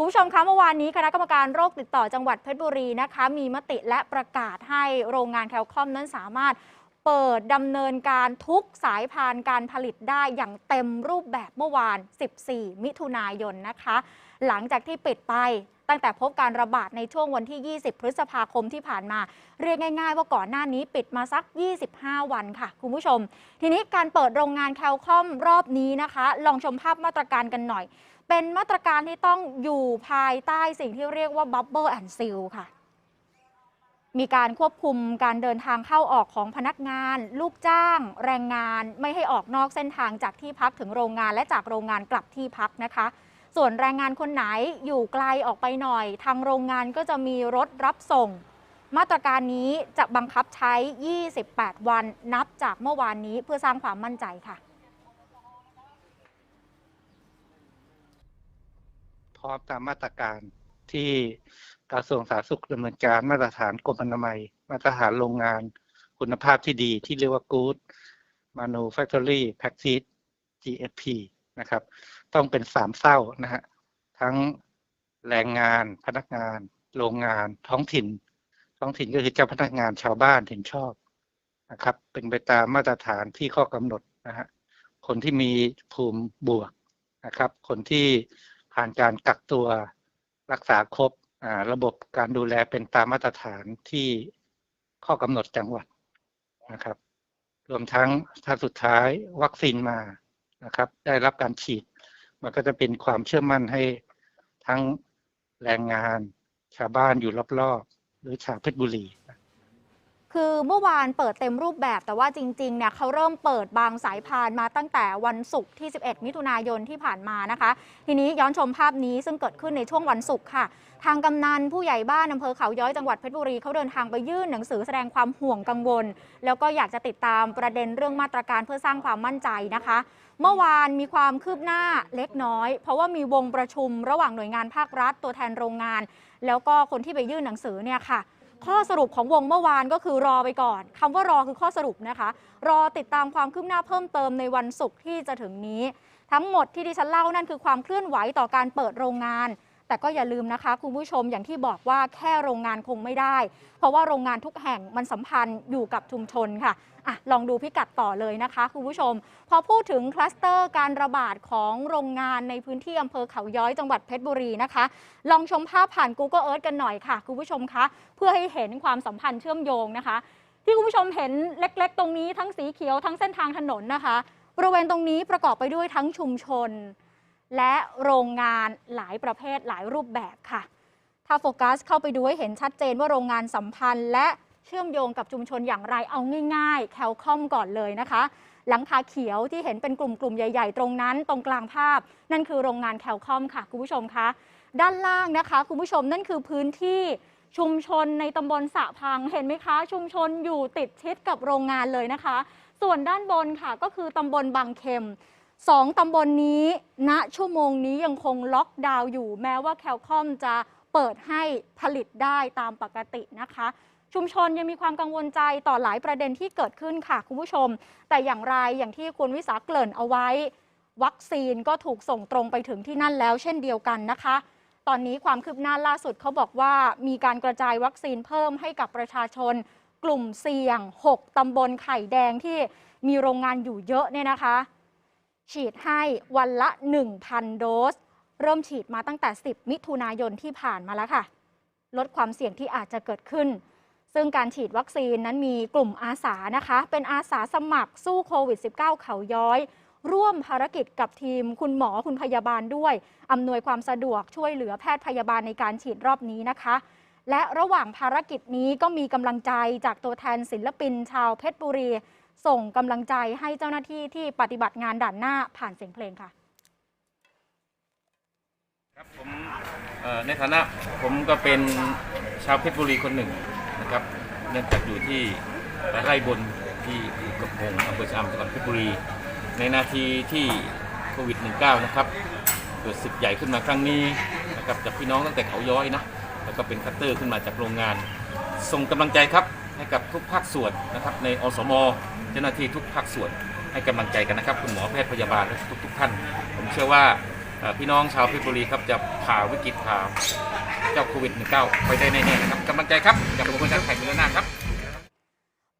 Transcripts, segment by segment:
คุณผู้ชมคะเมื่อวานนี้คณะกรรมการโรคติดต่อจังหวัดเพชรบุรีนะคะ มีมติและประกาศให้โรงงานแคลคอมนั้นสามารถเปิดดำเนินการทุกสายพานการผลิตได้อย่างเต็มรูปแบบเมื่อวาน 14 มิถุนายนนะคะ หลังจากที่ปิดไปตั้งแต่พบการระบาดในช่วงวันที่ 20 พฤษภาคมที่ผ่านมา เรียกง่าย ๆ ว่าก่อนหน้านี้ปิดมาสัก 25 วันค่ะ คุณผู้ชม ทีนี้การเปิดโรงงานแคลคอมรอบนี้นะคะ ลองชมภาพมาตรการกันหน่อย เป็นมาตรการที่ต้องอยู่ภายใต้สิ่งที่เรียกว่า Bubble and Seal ค่ะ มีการควบคุมการเดินทางเข้าออกของพนักงาน ลูกจ้าง แรงงาน ไม่ให้ออกนอกเส้นทางจากที่พักถึงโรงงานและจากโรงงานกลับที่พักนะคะส่วนแรงงานคนไหนอยู่ไกลออกไปหน่อย ทางโรงงานก็จะมีรถรับส่ง มาตรการนี้จะบังคับใช้ 28 วันนับจากเมื่อวานนี้เพื่อสร้างความมั่นใจค่ะ พร้อมตามมาตรการที่กระทรวงสาธารณสุขดำเนินการมาตรฐานกรมอนามัย มาตรฐานโรงงาน คุณภาพที่ดีที่เรียกว่า Good Manufacturing Practice GSP นะครับ ต้องเป็นสามเศร้านะฮะทั้งแรงงานพนักงาน โรงงาน ท้องถิ่น ท้องถิ่นก็คือเจ้าพนักงานชาวบ้านเห็นชอบนะครับ เป็นไปตามมาตรฐานที่ข้อกำหนดนะฮะคนที่มีภูมิบวกนะครับ คนที่ ผ่านการกักตัวรักษาครบระบบการดูแลเป็นตามมาตรฐานที่ข้อกำหนดจังหวัดนะครับ รวมทั้งถ้าสุดท้ายวัคซีนมานะครับ ได้รับการฉีด มันก็จะเป็นความเชื่อมั่นให้ทั้งแรงงาน ชาวบ้านอยู่รอบๆ หรือชาวเพชรบุรี คือเมื่อวานเปิดเต็มรูปแบบแต่ว่าจริงๆเนี่ยเขาเริ่มเปิดบางสายพานมาตั้งแต่วันศุกร์ที่ 11 มิถุนายนที่ผ่านมานะคะ ทีนี้ย้อนชมภาพนี้ซึ่งเกิดขึ้นในช่วงวันศุกร์ค่ะ ทางกำนันผู้ใหญ่บ้านอำเภอเขาย้อยจังหวัดเพชรบุรีเขาเดินทางไปยื่นหนังสือแสดงความห่วงกังวล แล้วก็อยากจะติดตามประเด็นเรื่องมาตรการเพื่อสร้างความมั่นใจนะคะ เมื่อวานมีความคืบหน้าเล็กน้อย เพราะว่ามีวงประชุมระหว่างหน่วยงานภาครัฐตัวแทนโรงงาน แล้วก็คนที่ไปยื่นหนังสือเนี่ยค่ะ ข้อสรุปของวงเมื่อวานก็คือรอไปก่อนคำว่ารอคือข้อสรุปนะคะ รอติดตามความคืบหน้าเพิ่มเติมในวันศุกร์ที่จะถึงนี้ ทั้งหมดที่ดิฉันเล่านั่นคือความเคลื่อนไหวต่อการเปิดโรงงาน แต่ก็อย่าลืมนะคะคุณผู้ชมอย่างที่บอกว่าแค่โรงงานคงไม่ได้ เพราะว่าโรงงานทุกแห่งมันสัมพันธ์อยู่กับชุมชนค่ะอะลองดูพิกัดต่อเลยนะคะคุณผู้ชม พอพูดถึงคลัสเตอร์การระบาดของโรงงานในพื้นที่อำเภอเขาย้อยจังหวัดเพชรบุรีนะคะ ลองชมภาพผ่าน Google Earth กันหน่อยค่ะ คุณผู้ชมคะ เพื่อให้เห็นความสัมพันธ์เชื่อมโยงนะคะ ที่คุณผู้ชมเห็นเล็กๆ ตรงนี้ทั้งสีเขียวทั้งเส้นทางถนนนะคะบริเวณตรงนี้ประกอบไปด้วยทั้งชุมชน และโรงงานหลายประเภทหลายรูปแบบค่ะ ถ้าโฟกัสเข้าไปดูให้เห็นชัดเจนว่าโรงงานสัมพันธ์ และเชื่อมโยงกับชุมชนอย่างไรเอาง่ายๆ แคลคอมก่อนเลยนะคะ หลังคาเขียวที่เห็นเป็นกลุ่มๆ ใหญ่ ๆ ตรงนั้นตรงกลางภาพ นั่นคือโรงงานแคลคอมค่ะคุณผู้ชมคะด้านล่างนะคะคุณผู้ชมนั่นคือพื้นที่ชุมชนในตำบลสะพังเห็นไหมคะ ชุมชนอยู่ติดชิดกับโรงงานเลยนะคะ ส่วนด้านบนค่ะก็คือตำบลบางเข็ม สองตำบลนนี้ณชั่วโมงนี้ยังคงล็อกดาวน์อยู่แม้ว่าแคลคอมจะเปิดให้ผลิตได้ตามปกตินะคะ ชุมชนยังมีความกังวลใจต่อหลายประเด็นที่เกิดขึ้นค่ะคุณผู้ชม แต่อย่างไรอย่างที่คุณวิสาเกริ่นเอาไว้ วัคซีนก็ถูกส่งตรงไปถึงที่นั่นแล้ว เช่นเดียวกันนะคะ ตอนนี้ความคืบหน้าล่าสุดเขาบอกว่ามีการกระจายวัคซีนเพิ่มให้กับประชาชน กลุ่มเสี่ยง 6 ตำบลไข่แดงที่มีโรงงานอยู่เยอะเนี่ยนะคะ ฉีดให้วันละ 1,000 โดส เริ่มฉีดมาตั้งแต่ 10 มิถุนายนที่ผ่านมาแล้วค่ะ ลดความเสี่ยงที่อาจจะเกิดขึ้น ซึ่งการฉีดวัคซีนนั้นมีกลุ่มอาสานะคะ เป็นอาสาสมัครสู้โควิด -19 เขาย้อย ร่วมภารกิจกับทีม คุณหมอคุณพยาบาลด้วย อำนวยความสะดวกช่วยเหลือแพทย์พยาบาลในการฉีดรอบนี้นะคะ และระหว่างภารกิจนี้ก็มีกำลังใจจากตัวแทนศิลปินชาวเพชรบุรี ส่งกำลังใจให้เจ้าหน้าที่ที่ปฏิบัติงานด่านหน้าผ่านเสียงเพลงค่ะ ครับผมเอ่อในฐานะผมก็เป็นชาวเพชรบุรีคนหนึ่งนะครับเนื่องจากอยู่ที่ไร่บนที่อยู่กับพงอำเภอชะอำจังหวัดเพชรบุรี ในนาทีที่โควิด -19 นะครับเกิดศึกใหญ่ขึ้นมาครั้งนี้นะครับจากพี่น้องตั้งแต่เขาย้อยนะแล้วก็เป็นคัตเตอร์ขึ้นมาจากโรงงาน ส่งกำลังใจครับ ให้กับทุกภาคส่วนนะครับ ในอสมเจ้าหน้าที่ทุกภาคส่วนให้กำลังใจกันนะครับ คุณหมอแพทย์พยาบาลและทุกๆท่าน ผมเชื่อว่าพี่น้องชาวเพชรบุรีครับจะผ่าวิกฤตผ่าเจ้าโควิด -19 ไปได้แน่ๆนะครับกำลังใจครับกับกระบวนการแข่งเรือหน้าครับ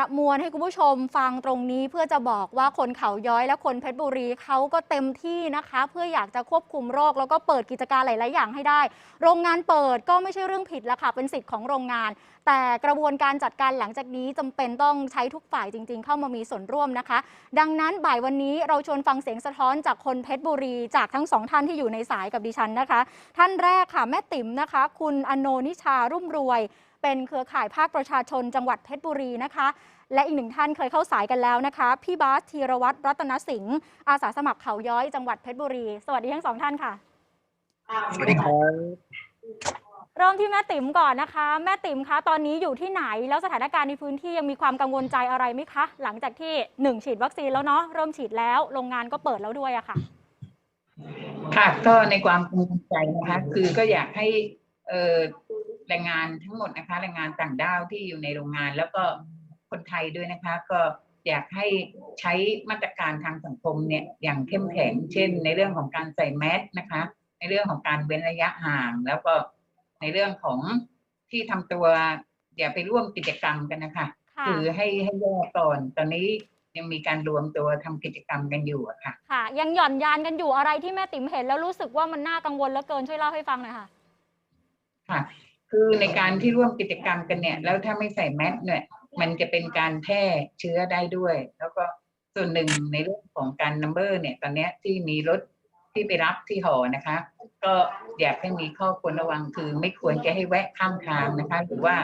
ประมวลให้คุณผู้ชมฟังตรงนี้เพื่อจะบอกว่าคนเขาย้อยและคนเพชรบุรีเขาก็เต็มที่นะคะ เพื่ออยากจะควบคุมโรค แล้วก็เปิดกิจการหลาย ๆ อย่างให้ได้ โรงงานเปิดก็ไม่ใช่เรื่องผิดล้วค่ะเป็นสิทธิ์ของโรงงาน แต่กระบวนการจัดการหลังจากนี้จำเป็นต้องใช้ทุกฝ่ายจริง ๆ เข้ามามีส่วนร่วมนะคะ ดังนั้นบ่ายวันนี้เราชวนฟังเสียงสะท้อนจากคนเพชรบุรี จากทั้งสองท่านที่อยู่ในสายกับดิฉันนะคะ ท่านแรกค่ะแม่ติ๋มนะคะ คุณอโนนิชารุ่มรวย เป็นเครือข่ายภาคประชาชนจังหวัดเพชรบุรีนะคะ และอีกหนึ่งท่านเคยเข้าสายกันแล้วนะคะ พี่บาสธีรวัตรรัตนสิงห์อาสาสมัครเขาย้อยจังหวัดเพชรบุรี สวัสดีทั้งสองท่านค่ะ สวัสดีครับเริ่มที่แม่ติ๋มก่อนนะคะ แม่ติ๋มคะตอนนี้อยู่ที่ไหนแล้วสถานการณ์ในพื้นที่ยังมีความกังวลใจอะไรไหมคะ หลังจากที่หนึ่งฉีดวัคซีนแล้วเนาะเริ่มฉีดแล้วโรงงานก็เปิดแล้วด้วยอะค่ะ ค่ะก็ในความภูมิใจนะคะ คือก็อยากให้เอ่อ แรงงานทั้งหมดนะคะ แรงงานต่างด้าวที่อยู่ในโรงงาน แล้วก็คนไทยด้วยนะคะ ก็อยากให้ใช้มาตรการทางสังคมเนี่ยอย่างเข้มแข็ง เช่น ในเรื่องของการใส่แมสนะคะ ในเรื่องของการเว้นระยะห่าง แล้วก็ในเรื่องของที่ทำตัวอย่าไปร่วมกิจกรรมกันนะคะค่ะคือให้ให้แยกก่อนตอนนี้ยังมีการรวมตัวทำกิจกรรมกันอยู่อะค่ะ ค่ะ ยังหย่อนยานกันอยู่อะไรที่แม่ติ๋มเห็นแล้วรู้สึกว่ามันน่ากังวลเหลือเกินช่วยเล่าให้ฟังหน่อยค่ะ ค่ะ คือในการที่ร่วมกิจกรรมกันเนี่ย แล้วถ้าไม่ใส่แมสเนี่ยมันจะเป็นการแพร่เชื้อได้ด้วย แล้วก็ส่วนหนึ่งในเรื่องของการนัมเบอร์เนี่ย ตอนนี้ที่มีรถที่ไปรับที่หอนะคะ ก็อยากให้มีข้อควรระวังคือไม่ควรจะให้แวะข้างทางนะคะ หรือว่า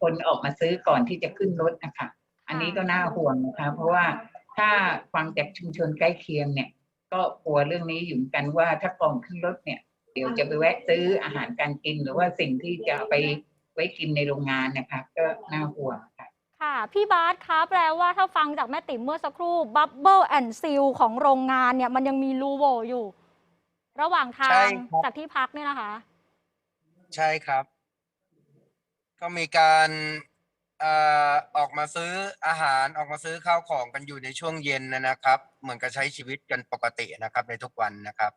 คนออกมาซื้อก่อนที่จะขึ้นรถนะคะ อันนี้ก็น่าห่วงนะคะ เพราะว่าถ้าฟังจากชุมชนใกล้เคียงเนี่ย ก็กลัวเรื่องนี้อยู่กันว่าถ้าก่อนขึ้นรถเนี่ย ดี๋ยวจะไปแวะซื้ออาหารการกินหรือว่าสิ่งที่จะเอาไปไว้กินในโรงงานนะคะก็น่าห่วงค่ะ ค่ะ พี่บาสคะแปลว่าถ้าฟังจากแม่ติ๋มเมื่อสักครู่ Bubble and Seal ของโรงงานเนี่ยมันยังมีรูโหวอยู่ ระหว่างทาใช่งครับ จากที่พักเนี่ยนะคะ ใช่ครับ ก็มีการเอ่อออกมาซื้ออาหารออกมาซื้อข้าวของกันอยู่ในช่วงเย็นนะนะครับ เหมือนกับใช้ชีวิตกันปกตินะครับในทุกวันนะครับ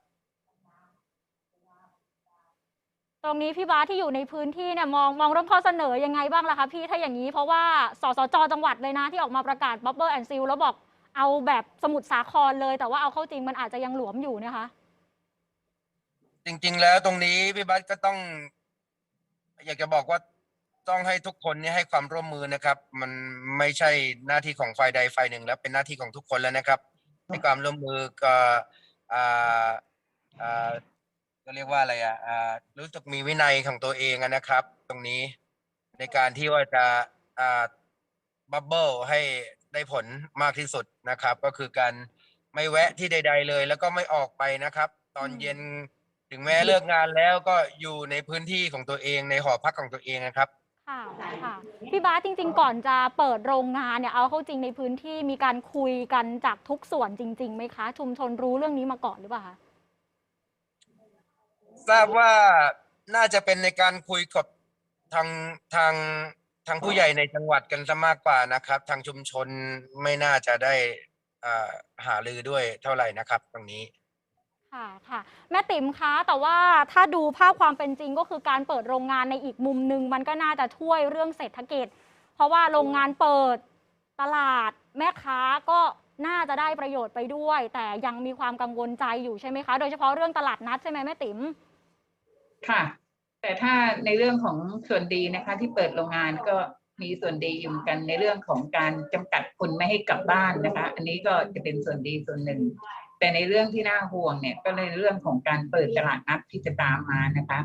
ตรงนี้พี่บาสที่อยู่ในพื้นที่เนี่ยมองมองเรื่องข้อเสนอยังไงบ้างล่ะคะพี่ถ้าอย่างนี้เพราะว่าสสจจังหวัดเลยนะที่ออกมาประกาศ Bubble and Seal แล้วบอกเอาแบบสมุทรสาครเลย แต่ว่าเอาเข้าจริงมันอาจจะยังหลวมอยู่นะคะ จริง ๆ แล้วตรงนี้พี่บัสก็ต้อง อยากจะบอกว่าต้องให้ทุกคนเนี่ยให้ความร่วมมือนะครับ มันไม่ใช่หน้าที่ของฝ่ายใดฝ่ายหนึ่ง แล้วเป็นหน้าที่ของทุกคนแล้วนะครับ ให้ความร่วมมือก็อ่าอ่า ก็เรียกว่าอะไรอะอ่ารู้สึกมีวินัยของตัวเองอะนะครับ ตรงนี้ในการที่ว่าจะอ่าบับเบิลให้ได้ผลมากที่สุดนะครับ ก็คือการไม่แวะที่ใด ๆ เลย แล้วก็ไม่ออกไปนะครับ ตอนเย็นถึงแม้เลิกงานแล้วก็อยู่ในพื้นที่ของตัวเองในหอพักของตัวเองนะครับ ค่ะค่ะพี่บาสจริง ๆ ก่อนจะเปิดโรงงานเนี่ยเอาเข้าจริงในพื้นที่มีการคุยกันจากทุกส่วนจริงๆไหมคะ ชุมชนรู้เรื่องนี้มาก่อนหรือเปล่าคะ ทราบว่าน่าจะเป็นในการคุยกับทางทางทางผู้ใหญ่ในจังหวัดกันซะมากกว่านะครับ ทางชุมชนไม่น่าจะได้อ่าหารือด้วยเท่าไหร่นะครับ ตรงนี้ ค่ะค่ะ แม่ติ๋มคะแต่ว่าถ้าดูภาพความเป็นจริงก็คือการเปิดโรงงานในอีกมุมหนึ่งมันก็น่าจะช่วยเรื่องเศรษฐกิจ เพราะว่าโรงงานเปิดตลาด แม่ค้าก็น่าจะได้ประโยชน์ไปด้วย แต่ยังมีความกังวลใจอยู่ใช่ไหมคะ โดยเฉพาะเรื่องตลาดนัดใช่ไหมแม่ติ๋ม ค่ะ แต่ถ้าในเรื่องของส่วนดีนะคะ ที่เปิดโรงงานก็มีส่วนดีอยู่เหมือนกันในเรื่องของการจำกัดคนไม่ให้กลับบ้านนะคะ อันนี้ก็จะเป็นส่วนดีส่วนหนึ่ง แต่ในเรื่องที่น่าห่วงเนี่ยก็ในเรื่องของการเปิดตลาดนัดที่จะตามมานะคะ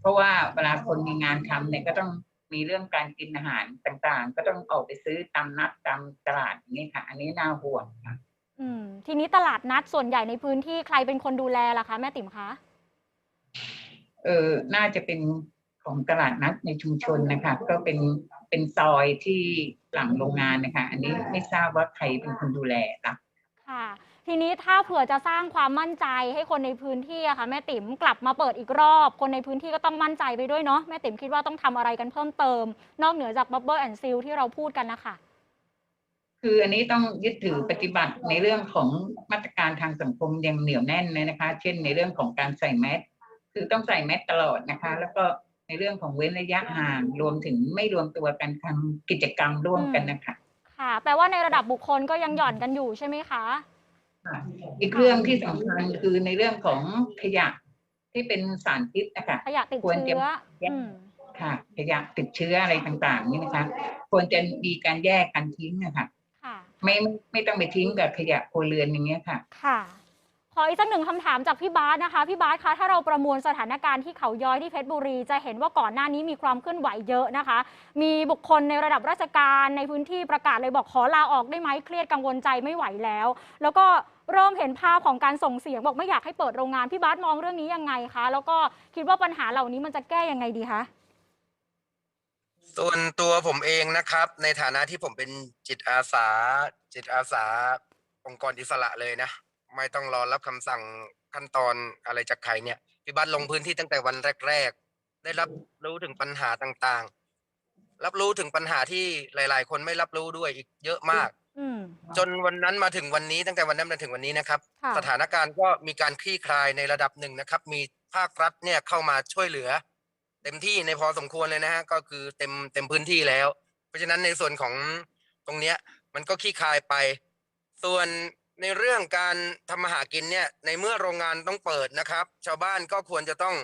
เพราะว่าเวลาคนมีงานทำเนี่ยก็ต้องมีเรื่องการกินอาหารต่างๆ ก็ต้องออกไปซื้อตามนัดตามตลาดอย่างนี้ค่ะ อันนี้น่าห่วงค่ะอืมทีนี้ตลาดนัดส่วนใหญ่ในพื้นที่ใครเป็นคนดูแลล่ะคะ แม่ติ๋มคะ เออน่าจะเป็นของตลาดนัดในชุมชนนะคะ ก็เป็นเป็นซอยที่หลังโรงงานนะคะ อันนี้ไม่ทราบว่าใครเป็นคนดูแลค่ะค่ะ ทีนี้ถ้าเผื่อจะสร้างความมั่นใจให้คนในพื้นที่อะค่ะแม่ติ๋มกลับมาเปิดอีกรอบ คนในพื้นที่ก็ต้องมั่นใจไปด้วยเนาะแม่ติ๋มคิดว่าต้องทำอะไรกันเพิ่มเติม นอกเหนือจาก Bubble and Seal ที่เราพูดกันนะคะคคืออันนี้ต้องยึดถือปฏิบัติในเรื่องของมาตรการทางสังคมอย่างเหนียวแน่นเลยนะคะ เช่นในเรื่องของการใส่แมส คือต้องใส่แมสตลอดนะคะ แล้วก็ในเรื่องของเว้นระยะห่างรวมถึงไม่รวมตัวกันทำกิจกรรมร่วมกันนะคะ ค่ะ แปลว่าในระดับบุคคลก็ยังหย่อนกันอยู่ใช่ไหมคะค่ะอีกเรื่องที่สำคัญคือในเรื่องของขยะที่เป็นสารพิษนะคะขยะติดควรจะเชื้ออืมค่ะขยะติดเชื้ออะไรต่างๆ นี่นะคะ ควรจะมีการแยกกันทิ้งนะคะค่ะไม่ไม่ไม่ต้องไปทิ้งกับขยะครัวเรือนอย่างเงี้ยค่ะ ค่ะ ขออีกสักหนึ่งคำถามจากพี่บาสนะคะ พี่บาสคะถ้าเราประมวลสถานการณ์ที่เขาย้อยที่เพชรบุรี จะเห็นว่าก่อนหน้านี้มีความเคลื่อนไหวเยอะนะคะ มีบุคคลในระดับราชการในพื้นที่ประกาศเลยบอกขอลาออกได้ไหมเครียดกังวลใจไม่ไหวแล้ว แล้วก็เริ่มเห็นภาพของการส่งเสียงบอกไม่อยากให้เปิดโรงงานพี่บาสมองเรื่องนี้ยังไงคะ แล้วก็คิดว่าปัญหาเหล่านี้มันจะแก้ยังไงดีคะส่วนตัวผมเองนะครับ ในฐานะที่ผมเป็นจิตอาสา จิตอาสาองค์กรอิสระเลยนะ ไม่ต้องรอรับคำสั่งขั้นตอนอะไรจากใครเนี่ยพี่บัตรลงพื้นที่ตั้งแต่วันแรก ๆ ได้รับรู้ถึงปัญหาต่างๆ รับรู้ถึงปัญหาที่หลาย ๆ คนไม่รับรู้ด้วยอีกเยอะมากอืมจนวันนั้นมาถึงวันนี้ตั้งแต่วันนั้นมาถึงวันนี้นะครับค่ะสถานการณ์ก็มีการคลี่คลายในระดับหนึ่งนะครับ มีภาครัฐเนี่ยเข้ามาช่วยเหลือ เต็มที่ในพอสมควรเลยนะฮะก็คือเต็มเต็มพื้นที่แล้ว เพราะฉะนั้นในส่วนของตรงเนี้ย มันก็คลี่คลายไป ส่วน ในเรื่องการทำมาหากินเนี่ยในเมื่อโรงงานต้องเปิดนะครับ ชาวบ้านก็ควรจะต้อง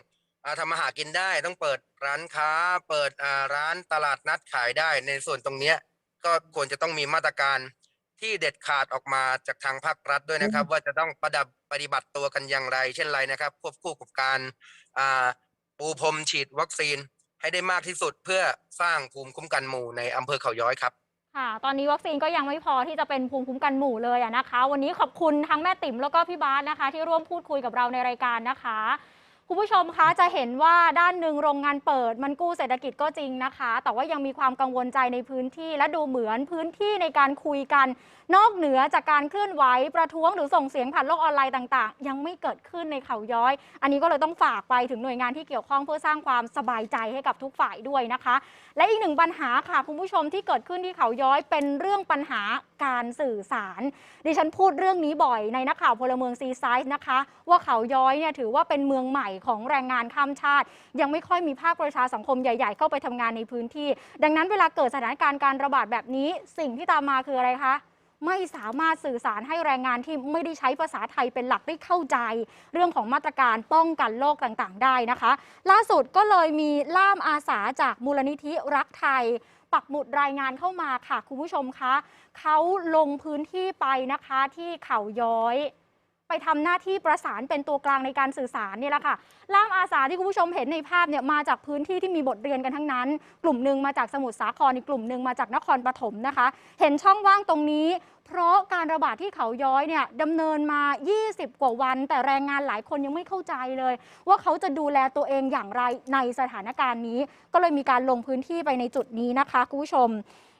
อาทำมาหากินได้ต้องเปิดร้านค้า เปิดอ่าร้านตลาดนัดขายได้ ในส่วนตรงเนี้ยก็ควรจะต้องมีมาตรการที่เด็ดขาดออกมาจากทางภาครัฐด้วยนะครับ ว่าจะต้องประดับปฏิบัติตัวกันอย่างไร เช่นไรนะครับ ควบคู่กับการอ่าปูพรมฉีดวัคซีนให้ได้มากที่สุดเพื่อสร้างภูมิคุ้มกันหมู่ในอำเภอเขาย้อยครับ ค่ะ ตอนนี้วัคซีนก็ยังไม่พอที่จะเป็นภูมิคุ้มกันหมู่เลยนะคะ วันนี้ขอบคุณทั้งแม่ติ๋มแล้วก็พี่บาสนะคะ ที่ร่วมพูดคุยกับเราในรายการนะคะ คุณผู้ชมคะจะเห็นว่าด้านหนึ่งโรงงานเปิด มันกู้เศรษฐกิจก็จริงนะคะ แต่ว่ายังมีความกังวลใจในพื้นที่และดูเหมือนพื้นที่ในการคุยกัน นอกเหนือจากการเคลื่อนไหวประท้วงหรือส่งเสียงผ่านโลกออนไลน์ต่างๆ ยังไม่เกิดขึ้นในเขาย้อย อันนี้ก็เลยต้องฝากไปถึงหน่วยงานที่เกี่ยวข้องเพื่อสร้างความสบายใจให้กับทุกฝ่ายด้วยนะคะ และอีกหนึ่งปัญหาค่ะคุณผู้ชมที่เกิดขึ้นที่เขาย้อยเป็นเรื่องปัญหาการสื่อสาร ดิฉันพูดเรื่องนี้บ่อยในนักข่าวพลเมืองซีไซส์นะคะ ว่าเขาย้อยเนี่ยถือว่าเป็นเมืองใหม่ของแรงงานข้ามชาติ ยังไม่ค่อยมีภาคประชาสังคมใหญ่ๆ เข้าไปทำงานในพื้นที่ ดังนั้นเวลาเกิดสถานการณ์การระบาดแบบนี้ สิ่งที่ตามมาคืออะไรคะไม่สามารถสื่อสารให้แรงงานที่ไม่ได้ใช้ภาษาไทยเป็นหลักได้เข้าใจ เรื่องของมาตรการป้องกันโรคต่างๆ ได้นะคะ ล่าสุดก็เลยมีล่ามอาสาจากมูลนิธิรักไทย ปักหมุดรายงานเข้ามาค่ะ คุณผู้ชมคะเขาลงพื้นที่ไปนะคะที่เขาย้อย ไปทำหน้าที่ประสานเป็นตัวกลางในการสื่อสารนี่แหละค่ะล่ามอาสาที่คุณผู้ชมเห็นในภาพเนี่ยมาจากพื้นที่ที่มีบทเรียนกันทั้งนั้น กลุ่มหนึ่งมาจากสมุทรสาครอีกกลุ่มหนึ่งมาจากนครปฐมนะคะ เห็นช่องว่างตรงนี้ เพราะการระบาดที่เขาย้อยเนี่ยดำเนินมา 20 กว่าวัน แต่แรงงานหลายคนยังไม่เข้าใจเลย ว่าเขาจะดูแลตัวเองอย่างไรในสถานการณ์นี้ ก็เลยมีการลงพื้นที่ไปในจุดนี้นะคะคุณผู้ชม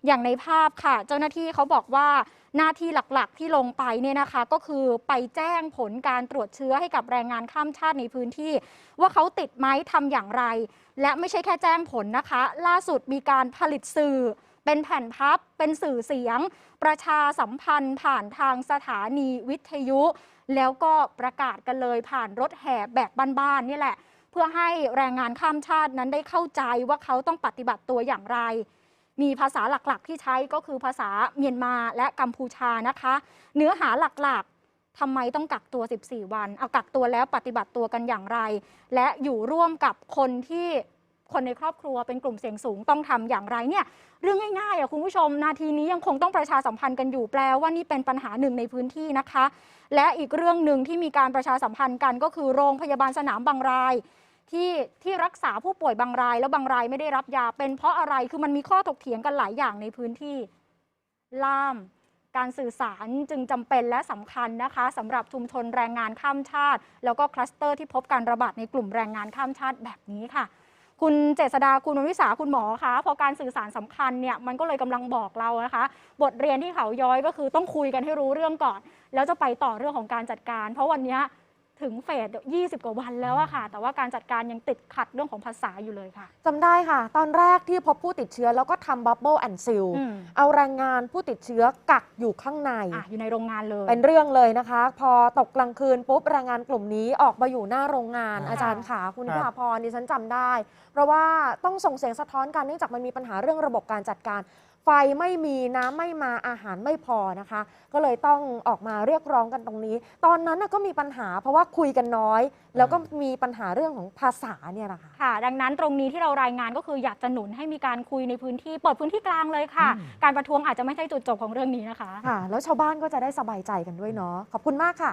อย่างในภาพค่ะ เจ้าหน้าที่เขาบอกว่า หน้าที่หลักๆ ที่ลงไปเนี่ยนะคะก็คือไปแจ้งผลการตรวจเชื้อให้กับแรงงานข้ามชาติในพื้นที่ ว่าเขาติดไหมทำอย่างไร และไม่ใช่แค่แจ้งผลนะคะ ล่าสุดมีการผลิตสื่อเป็นแผ่นพับ เป็นสื่อเสียง ประชาสัมพันธ์ผ่านทางสถานีวิทยุ แล้วก็ประกาศกันเลยผ่านรถแห่แบบบ้านๆนี่แหละ เพื่อให้แรงงานข้ามชาตินั้นได้เข้าใจว่าเขาต้องปฏิบัติตัวอย่างไร มีภาษาหลักๆ ที่ใช้ก็คือภาษาเมียนมาและกัมพูชานะคะ เนื้อหาหลักๆทำไมต้องกักตัว 14 วัน เอากักตัวแล้วปฏิบัติตัวกันอย่างไร และอยู่ร่วมกับคนที่คนในครอบครัวเป็นกลุ่มเสี่ยงสูงต้องทำอย่างไรเนี่ยเรื่องง่ายๆอะคุณผู้ชม นาทีนี้ยังคงต้องประชาสัมพันธ์กันอยู่แปลว่านี่เป็นปัญหาหนึ่งในพื้นที่นะคะ และอีกเรื่องหนึ่งที่มีการประชาสัมพันธ์กันก็คือโรงพยาบาลสนามบางราย ที่ที่รักษาผู้ป่วยบางราย แล้วบางรายไม่ได้รับยา เป็นเพราะอะไรคือมันมีข้อถกเถียงกันหลายอย่างในพื้นที่ ล่าม การสื่อสารจึงจำเป็นและสำคัญนะคะสำหรับชุมชนแรงงานข้ามชาติ แล้วก็คลัสเตอร์ที่พบการระบาดในกลุ่มแรงงานข้ามชาติแบบนี้ค่ะ คุณเจษดาคุณววิสาคุณหมอคะพอการสื่อสารสำคัญเนี่ยมันก็เลยกำลังบอกเรานะคะ บทเรียนที่เขาย้อยก็คือต้องคุยกันให้รู้เรื่องก่อน แล้วจะไปต่อเรื่องของการจัดการ เพราะวันนี้ ถึงเฟส20 กว่าวันแล้วอะค่ะ แต่ว่าการจัดการยังติดขัดเรื่องของภาษาอยู่เลยค่ะ จำได้ค่ะ ตอนแรกที่พบผู้ติดเชื้อแล้วก็ทำบับเบิลแอนซิลอืม เอาแรงงานผู้ติดเชื้อกักอยู่ข้างใน อะอยู่ในโรงงานเลย เป็นเรื่องเลยนะคะ พอตกกลางคืนปุ๊บแรงงานกลุ่มนี้ออกมาอยู่หน้าโรงงานค่ะอาจารย์ขาคุณครันิบพาพรดิฉันจำได้ เพราะว่าต้องส่งเสียงสะท้อนกันเนื่องจากมันมีปัญหาเรื่องระบบการจัดการ ไฟไม่มีน้ำไม่มาอาหารไม่พอนะคะ ก็เลยต้องออกมาเรียกร้องกันตรงนี้ ตอนนั้นน่ะก็มีปัญหาเพราะว่าคุยกันน้อย แล้วก็มีปัญหาเรื่องของภาษาเนี่ยแหละค่ะ ค่ะ ดังนั้นตรงนี้ที่เรารายงานก็คืออยากจะหนุนให้มีการคุยในพื้นที่เปิดพื้นที่กลางเลยค่ะ การประท้วงอาจจะไม่ใช่จุดจบของเรื่องนี้นะคะ ค่ะ แล้วชาวบ้านก็จะได้สบายใจกันด้วยเนาะขอบคุณมากค่ะ